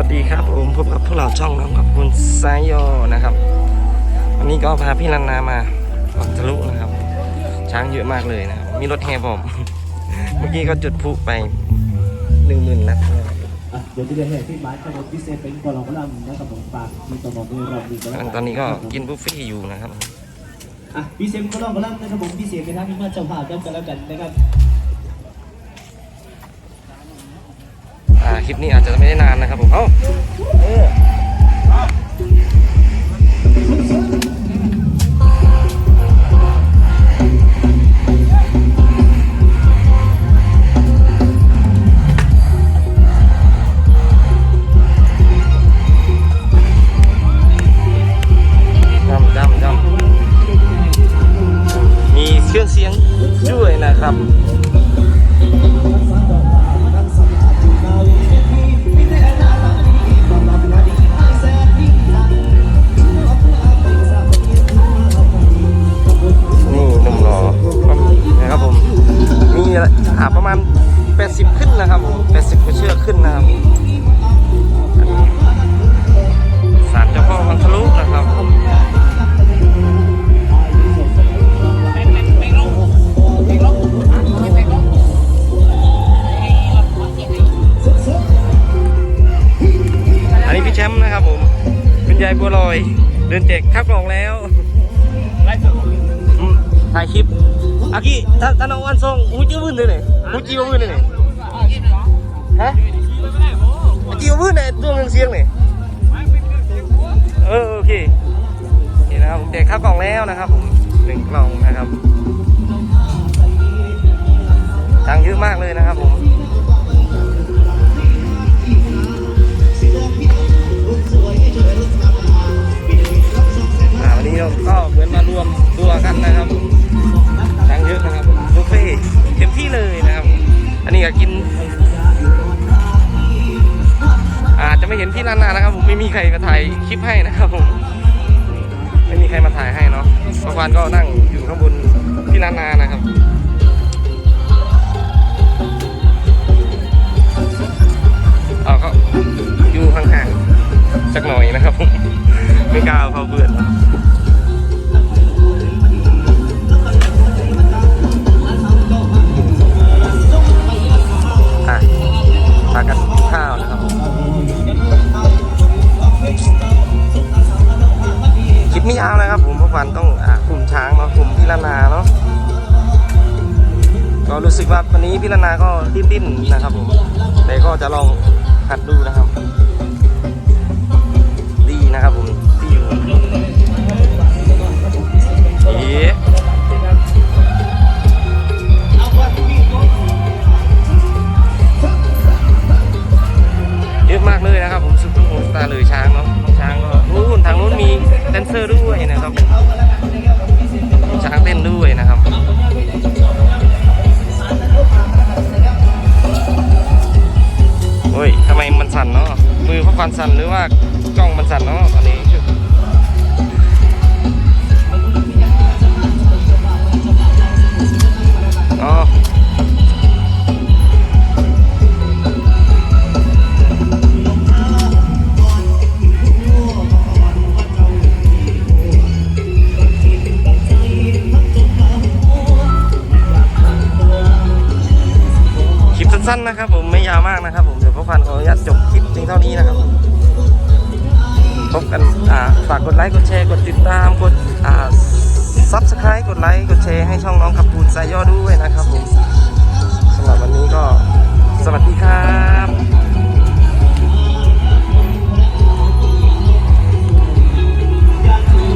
วัสดีครับผมพบกับพวกเราช่องน้องกับคุณไซโยนะครับ วันนี้ก็พาพี่ลันนามาออกทะลุนะครับ ช้างเยอะมากเลยนะครับ มีรถแห่ผม เมื่อกี้ก็จุดพลุไปหนึ่งหมื่นนัดนะครับอะเดี๋ยวจะได้เห็นที่ไม้ขนมพิเศษเป็นกอลองกลัมนะครับผมฝากมีตมด้วยรอบนี้ก็แล้วตอนนี้ก็กินบุฟเฟ่ต์อยู่นะครับอะพิเศษกอลองกลัมนะครับผมพิเศษไปทางนี้มาเจ้าภาพกันกันแล้วกันนะครับ คลิปนี้อาจจะไม่ได้นานนะครับผมเอ้า ยายบัวลอย เดินแจกข้าวกล่องแล้วอืมถ่ายคลิปอากิถ้าถ้าน้องวันส่งหูจิ้วพื้นเลยเนี่ยหูจิ้วพื้นเลยเนี่ยฮะหูจิ้วพื้นเนี่ยตัวเงินเสียงเนี่ยเออโอเคนี่นะครับผมแจกข้าวกล่องแล้วนะครับผมหนึ่งกล่องนะครับตังค์เยอะมากเลยนะครับผม นี่ก็กิน อาจจะไม่เห็นพี่นันนานะครับ ผมไม่มีใครมาถ่ายคลิปให้นะครับผมไม่มีใครมาถ่ายให้เนาะเมื่อวานก็นั่งอยู่ข้างบนพี่นันนานะครับ กันกินข้าวนะครับผมคลิปไม่ยาวนะครับ ผมเพราะวันต้องกลุ่มช้างเนาะกลุ่มพี่ลนาเนาะก็รู้สึกว่าวันนี้พี่ลนาก็ดิ้นๆนะครับผมแต่ก็จะลองหัดดูนะครับ เยอะมากเลยนะครับ ผมซุปเปอร์โฮสตาร์เลยช้างเนาะช้างก็นู้นทางนู้นมีแดนเซอร์ด้วยนะครับช้างเต้นด้วยนะครับโอ้ยทำไมมันสั่นเนาะมือเพราะควันสั่นหรือว่ากล้องมันสั่นเนาะตอนนี้ สั้นๆนะครับ ผมไม่ยาวมากนะครับ ผมเดี๋ยวพ่อพันขออนุญาตจบคลิปเพียงเท่านี้นะครับพบกันฝากกดไลค์กดแชร์กดติดตามกดซับสไครต์กดไลค์กดแชร์ให้ช่องน้องขับปูนสายย่อด้วยนะครับผมสำหรับวันนี้ก็